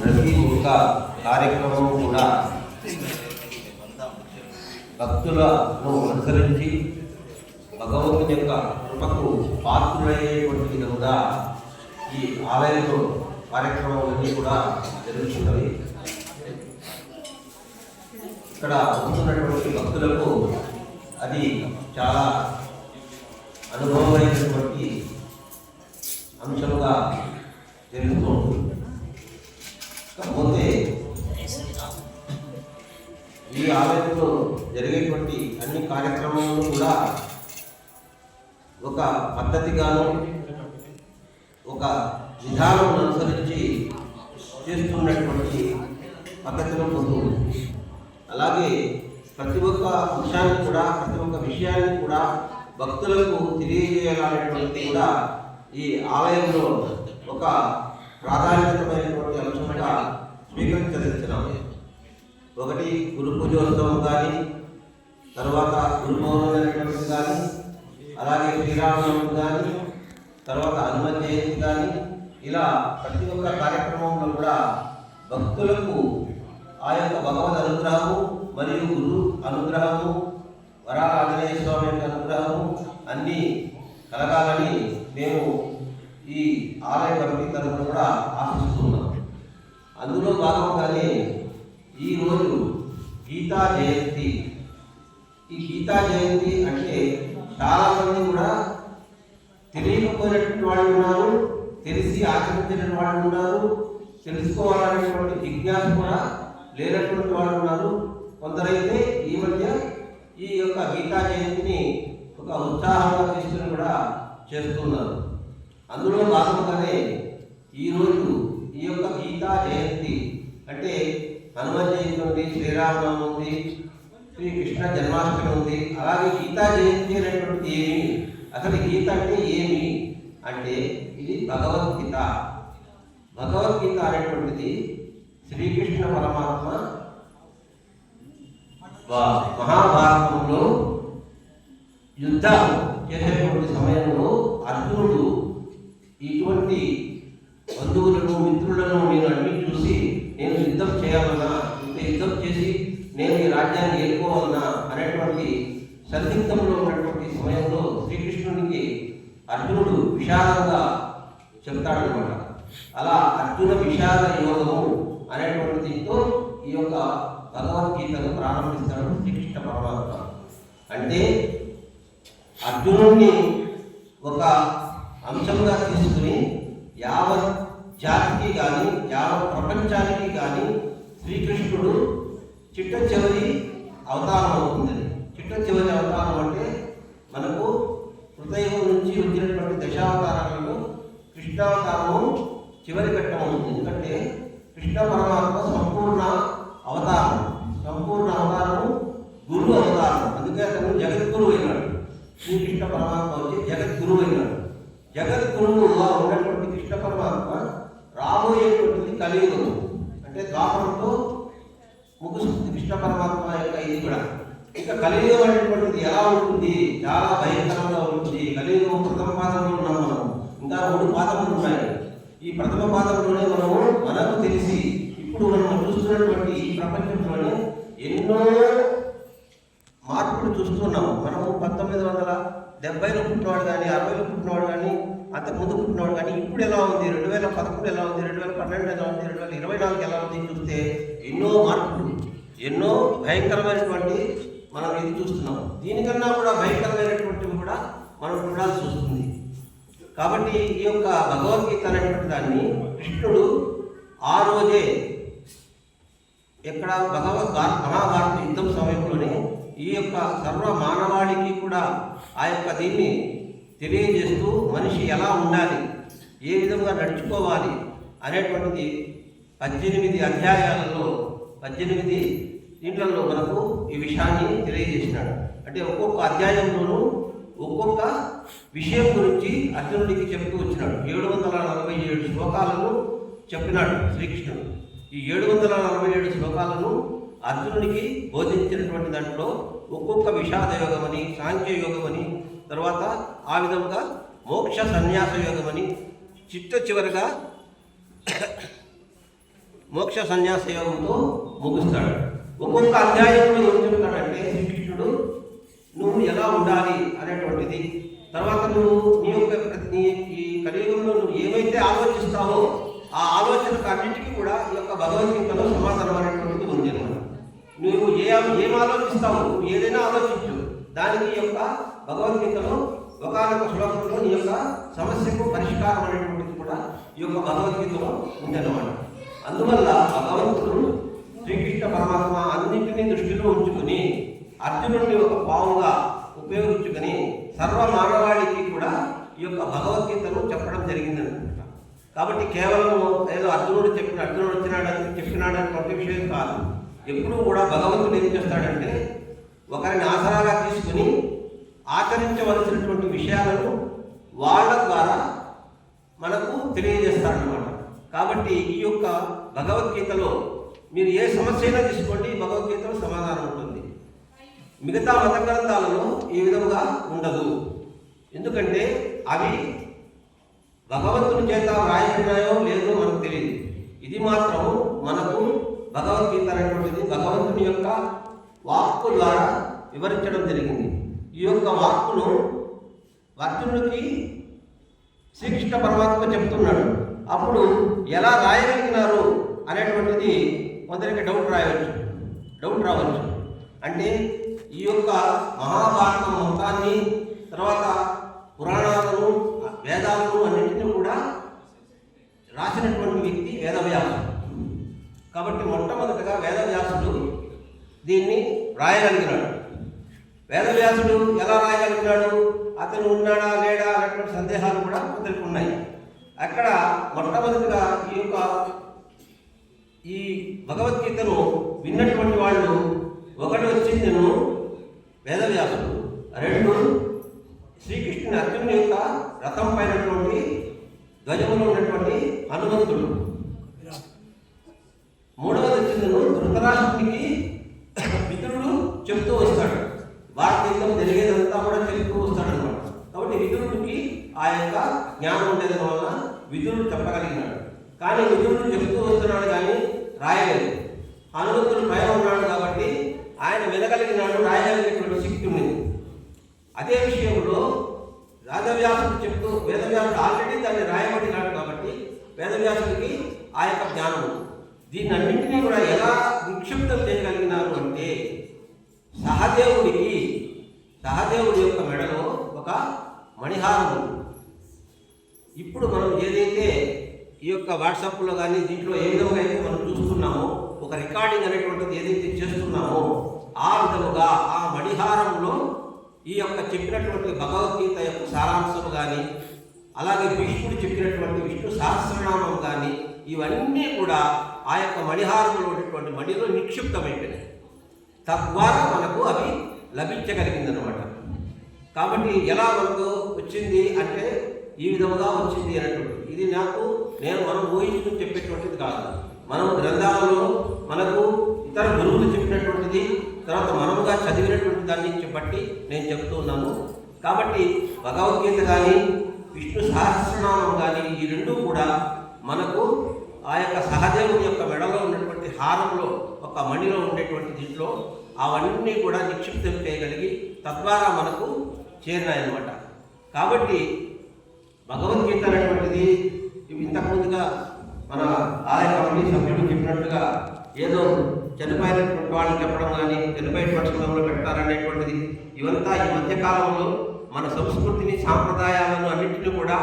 ప్రతి ఒక్క కార్యక్రమం కూడా భక్తులను అనుసరించి భగవంతుని యొక్క కృపకు పాత్రులయ్యేటువంటి విధంగా ఈ ఆలయంలో కార్యక్రమాలన్నీ కూడా జరుగుతున్నవి. ఇక్కడ వస్తున్నటువంటి భక్తులకు అది చాలా అనుభవమైనటువంటి అంశంగా జరుగుతూ ఉంటుంది ఈ ఆలయంలో జరిగేటువంటి అన్ని కార్యక్రమాలను కూడా ఒక పద్ధతిగాను ఒక విధానం అనుసరించి చేస్తున్నటువంటి పద్ధతిలో పొందుతుంది అలాగే ప్రతి ఒక్క అంశాన్ని కూడా ప్రతి ఒక్క విషయాన్ని కూడా భక్తులకు తెలియజేయాలనేటువంటి కూడా ఈ ఆలయంలో ఒక ప్రాధాన్యతమైనటువంటి అంశంగా స్వీకరించదలిచినాము ఒకటి గురు పూజోత్సవం కానీ తర్వాత గురు పౌర్ణమి కానీ అలాగే శ్రీరామనవమి కానీ తర్వాత హనుమ జయంతి కానీ ఇలా ప్రతి ఒక్క కార్యక్రమంలో కూడా భక్తులకు ఆ యొక్క భగవద్ అనుగ్రహము మరియు గురు అనుగ్రహము వరాల ఆంజనేయ స్వామి యొక్క అనుగ్రహము అన్నీ కలగాలని మేము ఈ ఆలయ కమిటీ తరఫున కూడా ఆశిస్తున్నాం. అందులో భాగంగానే ఈరోజు గీతా జయంతి. ఈ గీతా జయంతి అంటే చాలా మంది కూడా తెలియకపోయినటువంటి వాళ్ళు ఉన్నారు తెలిసి ఆచరించిన వాళ్ళు ఉన్నారు తెలుసుకోవాలనేటువంటి జిజ్ఞాస కూడా లేనటువంటి వాళ్ళు ఉన్నారు. కొందరైతే ఈ మధ్య ఈ యొక్క గీతా జయంతిని ఒక ఉత్సాహంగా తీసుకుని కూడా చేస్తున్నారు. అందులో భాగంగానే ఈరోజు ఈ యొక్క గీతా జయంతి అంటే హనుమ జయంతి ఉంది శ్రీరామనవమి ఉంది శ్రీకృష్ణ జన్మాష్టమి ఉంది అలాగే గీతా జయంతి అనేటువంటిది ఏమి? అసలు గీత అంటే ఏమి? అంటే ఇది భగవద్గీత. భగవద్గీత అనేటువంటిది శ్రీకృష్ణ పరమాత్మ వా- మహాభారతంలో యుద్ధం చేసేటువంటి సమయంలో అర్జునుడు ఇటువంటి బంధువులను మిత్రులను నేను అన్ని చూసి నేను యుద్ధం చేయాలన్నా ఇంత యుద్ధం చేసి నేను ఈ రాజ్యాన్ని ఏలుకోవాలన్నా అనేటువంటి సందిగ్ధంలో ఉన్నటువంటి సమయంలో శ్రీకృష్ణునికి అర్జునుడు విషాదంగా చెప్తాడనమాట అలా అర్జున విషాద యోగము దీంతో ఈ యొక్క భగవద్గీతను ప్రారంభిస్తాడు శ్రీకృష్ణ పరమాత్మ. అంటే అర్జునుడిని ఒక అంశంగా తీసుకుని యావత్ జాతికి కానీ యావత్ ప్రపంచానికి కానీ శ్రీకృష్ణుడు చిట్ట చివరి అవతారం అవుతుందని చిట్ట చివరి అవతారం అంటే మనకు హృదయం నుంచి వచ్చినటువంటి దశావతారాలలో కృష్ణావతారము చివరి ఘట్టం అవుతుంది ఎందుకంటే కృష్ణ పరమాత్మ సంపూర్ణ అవతారం సంపూర్ణ అవతారము గురు అవతారం అందుకే అతను జగద్గురువు అయినాడు శ్రీకృష్ణ పరమాత్మ వచ్చి జగద్గురువు అయినాడు జగద్గురువుగా ఉన్నటువంటి కృష్ణ పరమాత్మ రాబోయేటువంటిది కలియుగము అంటే ద్వాపరంతో ముగుస్తుంది కృష్ణ పరమాత్మ యొక్క ఇది కూడా ఇంకా కలియుగం అనేటువంటిది ఎలా ఉంటుంది చాలా భయంకరంగా ఉంటుంది కలియుగం ప్రథమ పాదంలో ఉన్నాం మనం ఇంకా మూడు పాదములు ఉన్నాయి ఈ ప్రథమ పాదంలోనే మనము మనకు తెలిసి ఇప్పుడు మనం చూస్తున్నటువంటి ఈ ప్రపంచంలోనే ఎన్నో మార్పులు చూస్తున్నాము. మనము పంతొమ్మిది వందల డెబ్బైలో పుట్టినవాడు కానీ అరవైలో పుట్టినవాడు కానీ అంతకుముందు పుట్టినవాడు కానీ ఇప్పుడు ఎలా ఉంది? రెండు వేల పదకొండు ఎలా ఉంది? రెండు వేల పన్నెండు ఎలా ఉంది? రెండు వేల ఇరవై నాలుగు ఎలా ఉంది? చూస్తే ఎన్నో మార్పులు ఎన్నో భయంకరమైనటువంటి మనం ఇది చూస్తున్నాం దీనికన్నా కూడా భయంకరమైనటువంటివి కూడా మనం చూడాల్సి వస్తుంది. కాబట్టి ఈ యొక్క భగవద్గీత అనేటువంటి దాన్ని కృష్ణుడు ఆ రోజే ఎక్కడ భగవద్ మహాభారత యుద్ధం సమయంలోనే ఈ యొక్క సర్వ మానవాళికి కూడా ఆ యొక్క దీన్ని తెలియజేస్తూ మనిషి ఎలా ఉండాలి ఏ విధంగా నడుచుకోవాలి అనేటువంటిది పద్దెనిమిది అధ్యాయాలలో పద్దెనిమిది దీంట్లలో మనకు ఈ విషయాన్ని తెలియజేసినాడు. అంటే ఒక్కొక్క అధ్యాయంలోనూ ఒక్కొక్క విషయం గురించి అర్జునుడికి చెప్తూ వచ్చినాడు. ఏడు వందల నలభై ఏడు శ్లోకాలను చెప్పినాడు శ్రీకృష్ణుడు. ఈ ఏడు వందల నలభై ఏడు శ్లోకాలను అర్జునుడికి బోధించినటువంటి దాంట్లో ఒక్కొక్క విషాద యోగమని సాంఖ్య యోగమని తర్వాత ఆ విధముగా మోక్ష సన్యాస యోగమని చిట్ట చివరగా మోక్ష సన్యాస యోగంతో ముగుస్తాడు. ఒక్కొక్క అధ్యాయంలో ఏం చెప్తాడంటే శ్రీకృష్ణుడు ఎలా ఉండాలి అనేటువంటిది. తర్వాత నువ్వు నీ యొక్క నీ ఈ కలియుగంలో నువ్వు ఏమైతే ఆలోచిస్తావో ఆ ఆలోచనకు అన్నిటికీ కూడా ఈ యొక్క భగవద్గీతలో సమాధానం అనేటువంటిది ఉంది నువ్వు ఏ ఏం ఆలోచిస్తావు నువ్వు ఏదైనా ఆలోచించు. దానికి ఈ యొక్క భగవద్గీతలో ఒకనొక శ్లోకంలో నీ యొక్క సమస్యకు పరిష్కారం అనేటువంటిది కూడా ఈ యొక్క భగవద్గీతలో ఉందన్నమాట అందువల్ల భగవంతుడు శ్రీకృష్ణ పరమాత్మ అన్నింటినీ దృష్టిలో ఉంచుకుని అర్జునుడిని ఒక పావుగా ఉపయోగించుకొని సర్వ మానవాళికి కూడా ఈ యొక్క భగవద్గీతను చెప్పడం జరిగిందనమాట కాబట్టి కేవలం ఏదో అర్జునుడు చెప్పిన అర్జునుడు వచ్చినాడని చెప్పినాడని కొత్త విషయం కాదు. ఎప్పుడూ కూడా భగవంతుడు ఏం చేస్తాడంటే ఒకరిని ఆసరాగా తీసుకుని ఆచరించవలసినటువంటి విషయాలను వాళ్ళ ద్వారా మనకు తెలియజేస్తాడనమాట కాబట్టి ఈ యొక్క భగవద్గీతలో మీరు ఏ సమస్య అయినా తీసుకోండి భగవద్గీతలో సమాధానం ఉంటుంది. మిగతా మత గ్రంథాలలో ఈ విధంగా ఉండదు. ఎందుకంటే అవి భగవంతుని చేత వ్రాయబడినాయో లేదో మనకు తెలియదు. ఇది మాత్రం మనకు భగవద్గీత అనేటువంటిది భగవంతుని యొక్క వాక్కు ద్వారా వివరించడం జరిగింది. ఈ యొక్క వాక్కును అర్జునుడికి శ్రీకృష్ణ పరమాత్మ చెప్తున్నాడు. అప్పుడు ఎలా రాయగలిగినారు అనేటువంటిది కొందరికి డౌట్ రాయవచ్చు. డౌట్ రావచ్చు. అంటే ఈ యొక్క మహాభారతం మొత్తాన్ని తర్వాత పురాణాలను వేదాలను అన్నింటినీ కూడా రాసినటువంటి వ్యక్తి వేదవ్యాసుడు. కాబట్టి మొట్టమొదటగా వేదవ్యాసుడు దీన్ని రాయగలిగినాడు. వేదవ్యాసుడు ఎలా రాయగలిగినాడు? అతను ఉన్నాడా లేడా అనేటువంటి సందేహాలు కూడా కొందరికి ఉన్నాయి. అక్కడ మొట్టమొదటిగా ఈ యొక్క ఈ భగవద్గీతను విన్నటువంటి వాళ్ళు ఒకటి వచ్చిందను వేదవ్యాసుడు. రెండు శ్రీకృష్ణుని అర్జునుని యొక్క రథం పైనటువంటి ధ్వజములో ఉన్నటువంటి హనుమంతుడు. మూడవది వచ్చిందను ధృతరాష్ట్రునికి మిత్రుడు చెప్తూ వస్తాడు. భారతదేశం జరిగేదంతా కూడా చెప్తూ వస్తాడు అనమాట కాబట్టి విదురుడికి ఆ యొక్క జ్ఞానం ఉండేది వలన విదురుడు చెప్పగలిగినాడు. కానీ విదురుడు చెప్తూ వస్తున్నాడు కానీ రాయలేదు. హనుమంతుడు పైన ఉన్నాడు కాబట్టి ఆయన వినగలిగినాడు రాయగలిగినటువంటి శక్తి ఉంది అదే విషయంలో వేదవ్యాసుడు చెప్తూ వేదవ్యాసుడు ఆల్రెడీ దాన్ని రాయబడినాడు కాబట్టి వేదవ్యాసుడికి ఆ యొక్క జ్ఞానం ఉంది. దీన్ని అన్నింటినీ కూడా ఎలా నిక్షిప్తం చేయగలిగినారు అంటే సహదేవుడికి సహదేవుడి యొక్క మెడలో ఒక మణిహారం ఉంది ఇప్పుడు మనం ఏదైతే ఈ యొక్క వాట్సాప్లో కానీ దీంట్లో ఏ విధంగా అయితే మనం చూస్తున్నాం ఒక రికార్డింగ్ అనేటువంటిది ఏదైతే చేస్తున్నామో ఆ విధముగా ఆ మణిహారంలో ఈ యొక్క చెప్పినటువంటి భగవద్గీత యొక్క సారాంశం కానీ అలాగే విష్ణుడు చెప్పినటువంటి విష్ణు సహస్రనామం కానీ ఇవన్నీ కూడా ఆ యొక్క మణిహారంలో ఉన్నటువంటి మణిలో నిక్షిప్తమైపోయినాయి. తద్వారా మనకు అవి లభించగలిగిందనమాట కాబట్టి ఎలా మనకు వచ్చింది అంటే ఈ విధముగా వచ్చింది అన్నటువంటి ఇది నాకు నేను మనం ఊహించుకుని చెప్పేటువంటిది కాదు. మనం గ్రంథాలలో మనకు ఇతర గురువులు చెప్పినటువంటిది తర్వాత మనముగా చదివినటువంటి దాన్ని బట్టి నేను చెప్తూ ఉన్నాను. కాబట్టి భగవద్గీత కానీ విష్ణు సహస్రనామం కానీ ఈ రెండు కూడా మనకు ఆ యొక్క సహదేవుని యొక్క మెడలో ఉన్నటువంటి హారంలో ఒక మణిలో ఉండేటువంటి దీంట్లో అవన్నీ కూడా నిక్షిప్తం చేయగలిగి తద్వారా మనకు చేరినాయన్నమాట. కాబట్టి భగవద్గీత అనేటువంటిది ఇంతకుముందుగా మన ఆలయ కమిటీ సభ్యులు చెప్పినట్టుగా ఏదో చనిపోయినటువంటి వాళ్ళని చెప్పడం కానీ చనిపోయిన పక్షంలో పెడతారనేటువంటిది. ఇవంతా ఈ మధ్యకాలంలో మన సంస్కృతిని సాంప్రదాయాలను అన్నింటినీ కూడా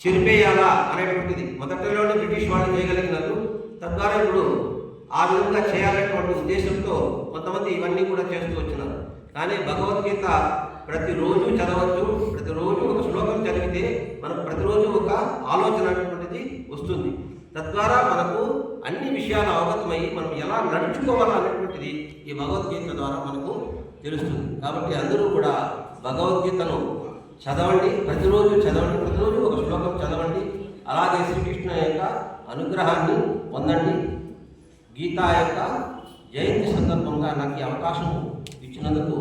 చెరిపేయాలా అనేటువంటిది. మొదటిలోనే బ్రిటిష్ వాళ్ళు చేయగలిగినారు తద్వారా ఇప్పుడు ఆ విధంగా చేయాలనేటువంటి ఉద్దేశంతో కొంతమంది ఇవన్నీ కూడా చేస్తూ వచ్చినారు. కానీ భగవద్గీత ప్రతిరోజు చదవచ్చు. ప్రతిరోజు ఒక శ్లోకం చదివితే మనకు ప్రతిరోజు ఒక ఆలోచన అనేటువంటిది వస్తుంది. తద్వారా మనకు అన్ని విషయాలు అవగతమై మనం ఎలా నడుచుకోవాలా అనేటువంటిది ఈ భగవద్గీత ద్వారా మనకు తెలుస్తుంది. కాబట్టి అందరూ కూడా భగవద్గీతను చదవండి. ప్రతిరోజు చదవండి. ప్రతిరోజు ఒక శ్లోకం చదవండి. అలాగే శ్రీకృష్ణ యొక్క అనుగ్రహాన్ని పొందండి. గీతా యొక్క జయంతి సందర్భంగా నాకు ఈ అవకాశం ఇచ్చినందుకు